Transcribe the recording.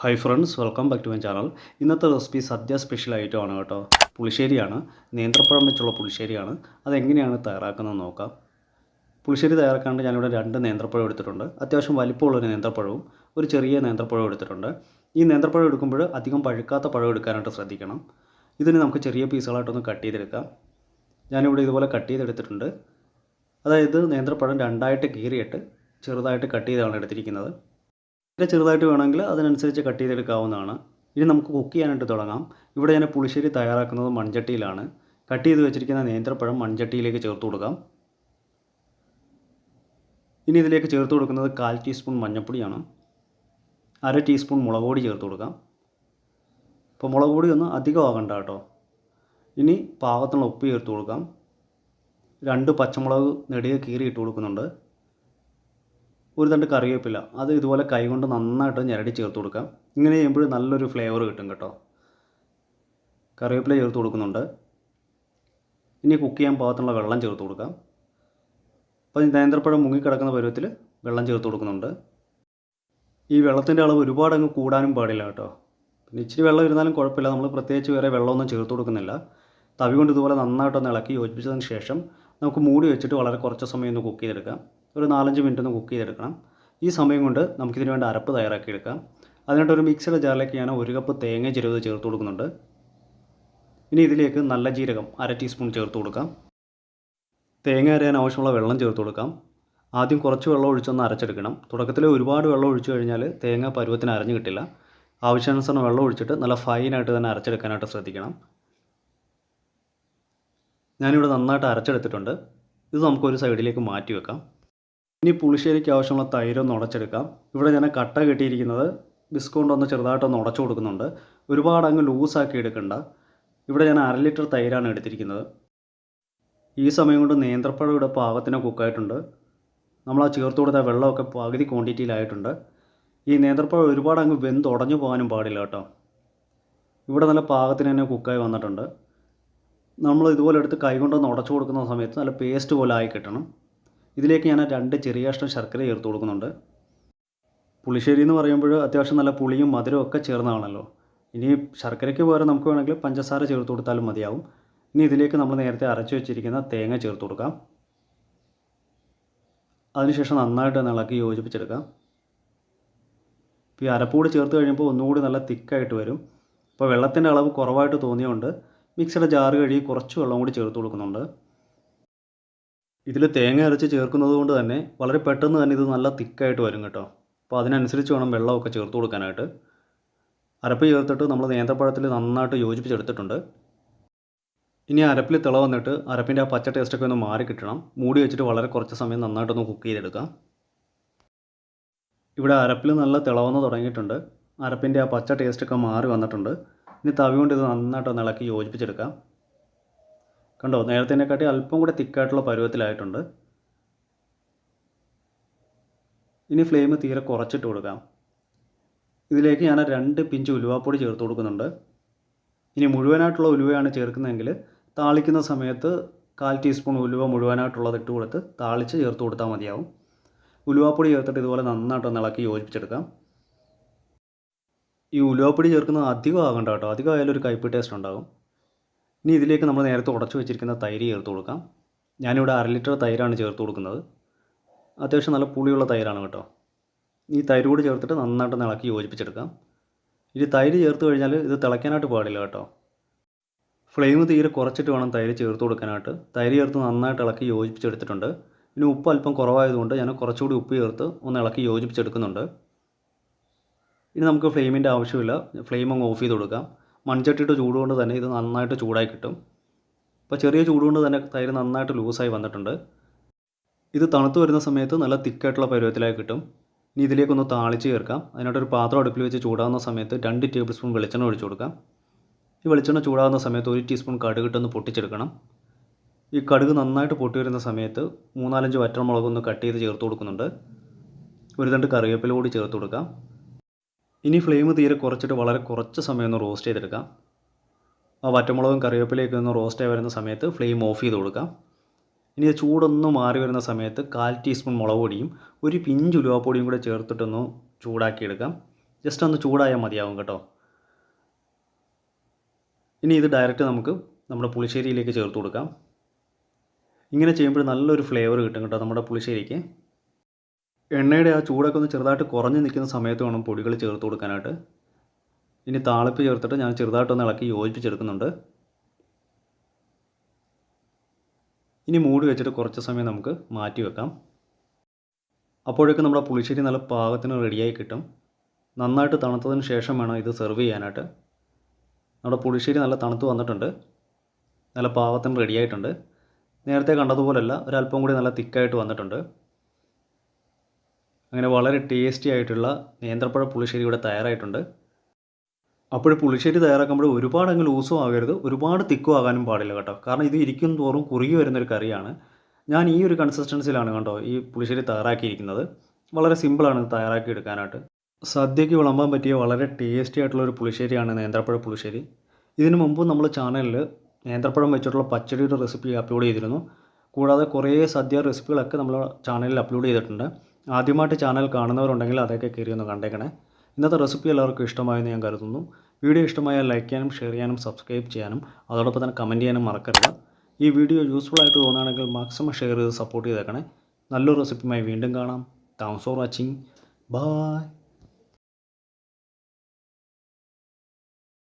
Hi friends welcome back to my channel ഇന്നത്തെ recipe സദ്യ special ഐറ്റമാണ് കേട്ടോ. പുളിശ്ശേരിയാണ്. നേന്ത്രപ്പഴം വെച്ചുള്ള പുളിശ്ശേരിയാണ്. അതെങ്ങനെയാണ് തയ്യാറാക്കുന്നത് നോക്കാം. പുളിശ്ശേരി തയ്യാറാക്കാണ്ട് ഞാനിവിടെ രണ്ട് നേന്ത്രപ്പഴം എടുത്തിട്ടുണ്ട്. അത്യാവശ്യം വലിപ്പമുള്ളൊരു നേന്ത്രപ്പഴവും ഒരു ചെറിയ നേന്ത്രപ്പഴം എടുത്തിട്ടുണ്ട്. ഈ നേന്ത്രപ്പഴം എടുക്കുമ്പോൾ അധികം പഴുക്കാത്ത പഴം എടുക്കാനായിട്ട് ശ്രദ്ധിക്കണം. ഇതിന് നമുക്ക് ചെറിയ പീസുകളായിട്ടൊന്ന് കട്ട് ചെയ്തെടുക്കാം. ഞാനിവിടെ ഇതുപോലെ കട്ട് ചെയ്തെടുത്തിട്ടുണ്ട്. അതായത് നേന്ത്രപ്പഴം രണ്ടായിട്ട് കീറിയിട്ട് ചെറുതായിട്ട് കട്ട് ചെയ്താണ് എടുത്തിരിക്കുന്നത്. ഇത് ചെറുതായിട്ട് വേണമെങ്കിൽ അതിനനുസരിച്ച് കട്ട് ചെയ്തെടുക്കാവുന്നതാണ്. ഇനി നമുക്ക് കുക്ക് ചെയ്യാനായിട്ട് തുടങ്ങാം. ഇവിടെ ഞാൻ പുളിശ്ശേരി തയ്യാറാക്കുന്നത് മൺചട്ടിയിലാണ്. കട്ട് ചെയ്ത് വെച്ചിരിക്കുന്ന നേന്ത്രപ്പഴം മൺചട്ടിയിലേക്ക് ചേർത്ത് കൊടുക്കാം. ഇനി ഇതിലേക്ക് ചേർത്ത് കൊടുക്കുന്നത് കാൽ ടീസ്പൂൺ മഞ്ഞൾപ്പൊടിയാണ്. അര ടീസ്പൂൺ മുളക് പൊടി ചേർത്ത് കൊടുക്കാം. ഇപ്പോൾ മുളക് പൊടി ഒന്ന് അധികമാകണ്ട കേട്ടോ. ഇനി പാകത്തിനുള്ള ഉപ്പ് ചേർത്ത് കൊടുക്കാം. രണ്ട് പച്ചമുളക് നെടിയ കീറി ഇട്ട് കൊടുക്കുന്നുണ്ട്. ഒരു തണ്ട് കറിവേപ്പില. അത് ഇതുപോലെ കൈകൊണ്ട് നന്നായിട്ട് ഞരടി ചേർത്ത് കൊടുക്കാം. ഇങ്ങനെ ചെയ്യുമ്പോൾ നല്ലൊരു ഫ്ലേവർ കിട്ടും കേട്ടോ. കറിവേപ്പില ചേർത്ത് കൊടുക്കുന്നുണ്ട്. ഇനി കുക്ക് ചെയ്യാൻ പാകത്തിനുള്ള വെള്ളം ചേർത്ത് കൊടുക്കാം. അപ്പോൾ നേന്ത്രപ്പഴം മുങ്ങിക്കിടക്കുന്ന പരുവത്തിൽ വെള്ളം ചേർത്ത് കൊടുക്കുന്നുണ്ട്. ഈ വെള്ളത്തിന്റെ അളവ് ഒരുപാട് അങ്ങ് കൂടാനും പാടില്ല കേട്ടോ. പിന്നെ ഇച്ചിരി വെള്ളം ഇരുന്നാലും കുഴപ്പമില്ല. നമ്മൾ പ്രത്യേകിച്ച് വേറെ വെള്ളമൊന്നും ചേർത്ത് കൊടുക്കുന്നില്ല. തവി കൊണ്ട് ഇതുപോലെ നന്നായിട്ടൊന്ന് ഇളക്കി യോജിപ്പിച്ചതിന് ശേഷം നമുക്ക് മൂടി വെച്ചിട്ട് വളരെ കുറച്ച് സമയം ഒന്ന് കുക്ക് ചെയ്തെടുക്കാം. ഒരു നാലഞ്ച് മിനിറ്റ് ഒന്ന് കുക്ക് ചെയ്തെടുക്കണം. ഈ സമയം കൊണ്ട് നമുക്കിതിന് വേണ്ട അരപ്പ് തയ്യാറാക്കി എടുക്കാം അതിനായിട്ട് ഒരു മിക്സിയുടെ ജാറിലേക്ക് ഞാൻ ഒരു കപ്പ് തേങ്ങ ചെരുവ് ചേർത്ത് കൊടുക്കുന്നുണ്ട്. ഇനി ഇതിലേക്ക് നല്ല ജീരകം അര ടീസ്പൂൺ ചേർത്ത് കൊടുക്കാം. തേങ്ങ അരയാൻ ആവശ്യമുള്ള വെള്ളം ചേർത്ത് കൊടുക്കാം. ആദ്യം കുറച്ച് വെള്ളം ഒഴിച്ചൊന്ന് അരച്ചെടുക്കണം. തുടക്കത്തിൽ ഒരുപാട് വെള്ളം ഒഴിച്ചു കഴിഞ്ഞാൽ തേങ്ങ പരുവത്തിന് അരഞ്ഞു കിട്ടില്ല. ആവശ്യാനുസരണം വെള്ളം ഒഴിച്ചിട്ട് നല്ല ഫൈനായിട്ട് തന്നെ അരച്ചെടുക്കാനായിട്ട് ശ്രദ്ധിക്കണം. ഞാനിവിടെ നന്നായിട്ട് അരച്ചെടുത്തിട്ടുണ്ട്. ഇത് നമുക്കൊരു സൈഡിലേക്ക് മാറ്റി വെക്കാം. ഇനി പുളിശ്ശേരിക്ക് ആവശ്യമുള്ള തൈരൊന്ന് ഉടച്ചെടുക്കാം. ഇവിടെ ഞാൻ കട്ട കെട്ടിയിരിക്കുന്നത് ബിസ്കൗണ്ട് ഒന്ന് ചെറുതായിട്ടൊന്ന് ഉടച്ചു കൊടുക്കുന്നുണ്ട്. ഒരുപാട് അങ്ങ് ലൂസാക്കി എടുക്കണ്ട. ഇവിടെ ഞാൻ അര ലിറ്റർ തൈരാണ് എടുത്തിരിക്കുന്നത്. ഈ സമയം കൊണ്ട് നേന്ത്രപ്പഴം ഇവിടെ പാകത്തിന് കുക്കായിട്ടുണ്ട് നമ്മൾ ആ ചേർത്ത് കൊടുത്ത വെള്ളമൊക്കെ പകുതി ക്വാണ്ടിറ്റിയിലായിട്ടുണ്ട് ഈ നേന്ത്രപ്പഴം ഒരുപാട് അങ്ങ് വെന്ത് ഉടഞ്ഞു പോകാനും പാടില്ല കേട്ടോ. ഇവിടെ നല്ല പാകത്തിന് തന്നെ കുക്കായി വന്നിട്ടുണ്ട്. നമ്മൾ ഇതുപോലെ എടുത്ത് കൈകൊണ്ടൊന്ന് ഉടച്ചു കൊടുക്കുന്ന സമയത്ത് നല്ല പേസ്റ്റ് പോലെ ആയി കിട്ടണം. ഇതിലേക്ക് ഞാൻ രണ്ട് ചെറിയ കഷ്ണം ശർക്കര ചേർത്ത് കൊടുക്കുന്നുണ്ട്. പുളിശ്ശേരി എന്ന് പറയുമ്പോൾ അത്യാവശ്യം നല്ല പുളിയും മധുരവും ഒക്കെ ചേർന്നതാണല്ലോ. ഇനി ശർക്കരയ്ക്ക് പകരം നമുക്ക് വേണമെങ്കിൽ പഞ്ചസാര ചേർത്ത് കൊടുത്താലും മതിയാവും. ഇനി ഇതിലേക്ക് നമ്മൾ നേരത്തെ അരച്ചു വെച്ചിരിക്കുന്ന തേങ്ങ ചേർത്ത് കൊടുക്കാം. അതിനുശേഷം നന്നായിട്ട് ഇളക്കി യോജിപ്പിച്ചെടുക്കാം. ഈ അരപ്പൂടി ചേർത്ത് കഴിയുമ്പോൾ ഒന്നുകൂടി നല്ല തിക്കായിട്ട് വരും. ഇപ്പോൾ വെള്ളത്തിന്റെ അളവ് കുറവായിട്ട് തോന്നിയതുകൊണ്ട് മിക്സിയുടെ ജാറ് കഴുകി കുറച്ച് വെള്ളം കൂടി ചേർത്ത് കൊടുക്കുന്നുണ്ട്. ഇതിൽ തേങ്ങ അരച്ച് ചേർക്കുന്നത് കൊണ്ട് തന്നെ വളരെ പെട്ടെന്ന് തന്നെ ഇത് നല്ല തിക്കായിട്ട് വരും കേട്ടോ. അപ്പോൾ അതിനനുസരിച്ച് വേണം വെള്ളമൊക്കെ ചേർത്ത് കൊടുക്കാനായിട്ട്. അരപ്പ് ചേർത്തിട്ട് നമ്മൾ നേന്ത്രപ്പഴത്തിൽ നന്നായിട്ട് യോജിപ്പിച്ചെടുത്തിട്ടുണ്ട്. ഇനി അരപ്പിൽ തിള വന്നിട്ട് അരപ്പിന്റെ ആ പച്ച ടേസ്റ്റൊക്കെ ഒന്ന് മാറി കിട്ടണം. മൂടി വെച്ചിട്ട് വളരെ കുറച്ച് സമയം നന്നായിട്ടൊന്ന് കുക്ക് ചെയ്തെടുക്കാം. ഇവിടെ അരപ്പിൽ നല്ല തിളവന്ന് തുടങ്ങിയിട്ടുണ്ട്. അരപ്പിന്റെ ആ പച്ച ടേസ്റ്റൊക്കെ മാറി വന്നിട്ടുണ്ട്. ഇനി തവി കൊണ്ട് ഇത് നന്നായിട്ടൊന്ന് ഇളക്കി യോജിപ്പിച്ചെടുക്കാം. കണ്ടോ നേരത്തേനെക്കാട്ടി അല്പം കൂടെ തിക്കായിട്ടുള്ള പരുവത്തിലായിട്ടുണ്ട്. ഇനി ഫ്ലെയിം തീരെ കുറച്ചിട്ട് കൊടുക്കാം. ഇതിലേക്ക് ഞാൻ രണ്ട് പിഞ്ച് ഉലുവാപ്പൊടി ചേർത്ത് കൊടുക്കുന്നുണ്ട്. ഇനി മുഴുവനായിട്ടുള്ള ഉലുവയാണ് ചേർക്കുന്നതെങ്കിൽ താളിക്കുന്ന സമയത്ത് കാൽ ടീസ്പൂൺ ഉലുവ മുഴുവനായിട്ടുള്ളത് ഇട്ട് കൊടുത്ത് താളിച്ച് ചേർത്ത് കൊടുത്താൽ മതിയാവും. ഉലുവാപ്പൊടി ചേർത്തിട്ട് ഇതുപോലെ നന്നായിട്ടൊന്ന് ഇളക്കി യോജിപ്പിച്ചെടുക്കാം. ഈ ഉലുവാപ്പൊടി ചേർക്കുന്നത് അധികം ആകണ്ട കേട്ടോ. അധികം ഒരു കയ്പ് ടേസ്റ്റ് ഉണ്ടാകും ഇനി ഇതിലേക്ക് നമ്മൾ നേരത്തെ ഉടച്ചു വെച്ചിരിക്കുന്ന തൈര് ചേർത്ത് കൊടുക്കാം. ഞാനിവിടെ അര ലിറ്റർ തൈരാണ് ചേർത്ത് കൊടുക്കുന്നത്. അത്യാവശ്യം നല്ല പുളിയുള്ള തൈരാണ് കേട്ടോ. ഈ തൈര് കൂടി ചേർത്തിട്ട് നന്നായിട്ട് ഇളക്കി യോജിപ്പിച്ചെടുക്കാം. ഇനി തൈര് ചേർത്ത് കഴിഞ്ഞാൽ ഇത് തിളയ്ക്കാനായിട്ട് പാടില്ല കേട്ടോ. ഫ്ലെയിം തീരെ കുറച്ചിട്ട് വേണം തൈര് ചേർത്ത് കൊടുക്കാനായിട്ട്. തൈര് ചേർത്ത് നന്നായിട്ട് ഇളക്കി യോജിപ്പിച്ചെടുത്തിട്ടുണ്ട്. ഇനി ഉപ്പ് അല്പം കുറവായതുകൊണ്ട് ഞാൻ കുറച്ചുകൂടി ഉപ്പ് ചേർത്ത് ഒന്ന് ഇളക്കി യോജിപ്പിച്ചെടുക്കുന്നുണ്ട്. ഇനി നമുക്ക് ഫ്ലെയിമിന്റെ ആവശ്യമില്ല. ഫ്ലെയിം അങ്ങ് ഓഫ് ചെയ്ത് കൊടുക്കാം. മൺചട്ടിയിട്ട് ചൂടുകൊണ്ട് തന്നെ ഇത് നന്നായിട്ട് ചൂടായി കിട്ടും. അപ്പോൾ ചെറിയ ചൂടുകൊണ്ട് തന്നെ തൈര് നന്നായിട്ട് ലൂസായി വന്നിട്ടുണ്ട്. ഇത് തണുത്ത് വരുന്ന സമയത്ത് നല്ല തിക്കായിട്ടുള്ള പരുവത്തിലായി കിട്ടും. ഇനി ഇതിലേക്കൊന്ന് താളിച്ച് ചേർക്കാം. അതിനായിട്ടൊരു പാത്രം അടുപ്പിൽ വെച്ച് ചൂടാകുന്ന സമയത്ത് രണ്ട് ടേബിൾ സ്പൂൺ വെളിച്ചെണ്ണ ഒഴിച്ചു കൊടുക്കാം. ഈ വെളിച്ചെണ്ണ ചൂടാകുന്ന സമയത്ത് ഒരു ടീസ്പൂൺ കടുകിട്ടൊന്ന് പൊട്ടിച്ചെടുക്കണം. ഈ കടുക് നന്നായിട്ട് പൊട്ടി വരുന്ന സമയത്ത് മൂന്നാലഞ്ച് വറ്റൽമുളകൊന്ന് കട്ട് ചെയ്ത് ചേർത്ത് കൊടുക്കുന്നുണ്ട്. ഒരു രണ്ട് കറിവേപ്പില കൂടി ചേർത്ത് കൊടുക്കാം. ഇനി ഫ്ലെയിം തീരെ കുറച്ചിട്ട് വളരെ കുറച്ച് സമയം ഒന്ന് റോസ്റ്റ് ചെയ്തെടുക്കാം. ആ വറ്റമുളകും കറിവേപ്പിലയൊക്കെ ഒന്ന് റോസ്റ്റ് ആയി വരുന്ന സമയത്ത് ഫ്ലെയിം ഓഫ് ചെയ്ത് കൊടുക്കാം. ഇനി ചൂടൊന്ന് മാറി വരുന്ന സമയത്ത് കാൽ ടീസ്പൂൺ മുളക് പൊടിയും ഒരു പിഞ്ച് ഉലുവാപ്പൊടിയും കൂടെ ചേർത്തിട്ടൊന്ന് ചൂടാക്കിയെടുക്കാം. ജസ്റ്റ് ഒന്ന് ചൂടായാൽ മതിയാവും കേട്ടോ. ഇനി ഇത് ഡയറക്റ്റ് നമുക്ക് നമ്മുടെ പുളിശ്ശേരിയിലേക്ക് ചേർത്ത് കൊടുക്കാം. ഇങ്ങനെ ചെയ്യുമ്പോൾ നല്ലൊരു ഫ്ലേവർ കിട്ടും കേട്ടോ നമ്മുടെ പുളിശ്ശേരിക്ക്. എണ്ണയുടെ ആ ചൂടൊക്കെ ഒന്ന് ചെറുതായിട്ട് കുറഞ്ഞ് നിൽക്കുന്ന സമയത്ത് വേണം പൊടികൾ ചേർത്ത് കൊടുക്കാനായിട്ട്. ഇനി താളിപ്പ് ചേർത്തിട്ട് ഞാൻ ചെറുതായിട്ടൊന്ന് ഇളക്കി യോജിപ്പിച്ചെടുക്കുന്നുണ്ട്. ഇനി മൂടി വെച്ചിട്ട് കുറച്ച് സമയം നമുക്ക് മാറ്റി വെക്കാം. അപ്പോഴേക്കും നമ്മുടെ പുളിശ്ശേരി നല്ല പാകത്തിന് റെഡിയായി കിട്ടും. നന്നായിട്ട് തണുത്തതിന് ശേഷം വേണം ഇത് സെർവ് ചെയ്യാനായിട്ട്. നമ്മുടെ പുളിശ്ശേരി നല്ല തണുത്ത് വന്നിട്ടുണ്ട്. നല്ല പാകത്തിന് റെഡിയായിട്ടുണ്ട്. നേരത്തെ കണ്ടതുപോലെയല്ല ഒരല്പം കൂടി നല്ല തിക്കായിട്ട് വന്നിട്ടുണ്ട്. അങ്ങനെ വളരെ ടേസ്റ്റി ആയിട്ടുള്ള നേന്ത്രപ്പഴ പുളിശ്ശേരി ഇവിടെ തയ്യാറായിട്ടുണ്ട്. അപ്പോൾ പുളിശ്ശേരി തയ്യാറാക്കുമ്പോൾ ഒരുപാട് അങ്ങ് ലൂസും ആകരുത്. ഒരുപാട് തിക്കും ആകാനും പാടില്ല കേട്ടോ. കാരണം ഇത് ഇരിക്കും തോറും കുറുകി വരുന്നൊരു കറിയാണ്. ഞാൻ ഈ ഒരു കൺസിസ്റ്റൻസിലാണ് കേട്ടോ ഈ പുളിശ്ശേരി തയ്യാറാക്കിയിരിക്കുന്നത്. വളരെ സിമ്പിളാണ് തയ്യാറാക്കി എടുക്കാനായിട്ട്. സദ്യയ്ക്ക് വിളമ്പാൻ പറ്റിയ വളരെ ടേസ്റ്റി ആയിട്ടുള്ള ഒരു പുളിശ്ശേരിയാണ് നേന്ത്രപ്പഴ പുളിശ്ശേരി. ഇതിനു മുമ്പ് നമ്മൾ ചാനലിൽ നേന്ത്രപ്പഴം വെച്ചിട്ടുള്ള പച്ചടിയുടെ റെസിപ്പി അപ്ലോഡ് ചെയ്തിരുന്നു. കൂടാതെ കുറേ സദ്യ റെസിപ്പികളൊക്കെ നമ്മൾ ചാനലിൽ അപ്ലോഡ് ചെയ്തിട്ടുണ്ട്. ആദ്യമായിട്ട് ചാനൽ കാണുന്നവരുണ്ടെങ്കിൽ അതൊക്കെ കയറി ഒന്ന് കണ്ടേക്കണേ. ഇന്നത്തെ റെസിപ്പി എല്ലാവർക്കും ഇഷ്ടമായെന്ന് ഞാൻ കരുതുന്നു. വീഡിയോ ഇഷ്ടമായാൽ ലൈക്ക് ചെയ്യാനും ഷെയർ ചെയ്യാനും സബ്സ്ക്രൈബ് ചെയ്യാനും അതോടൊപ്പം തന്നെ കമന്റ് ചെയ്യാനും മറക്കരുത്. ഈ വീഡിയോ യൂസ്ഫുൾ ആയിട്ട് തോന്നുകയാണെങ്കിൽ മാക്സിമം ഷെയർ ചെയ്ത് സപ്പോർട്ട് ചെയ്തേക്കണേ. നല്ലൊരു റെസിപ്പിയുമായി വീണ്ടും കാണാം. Thanks for watching bye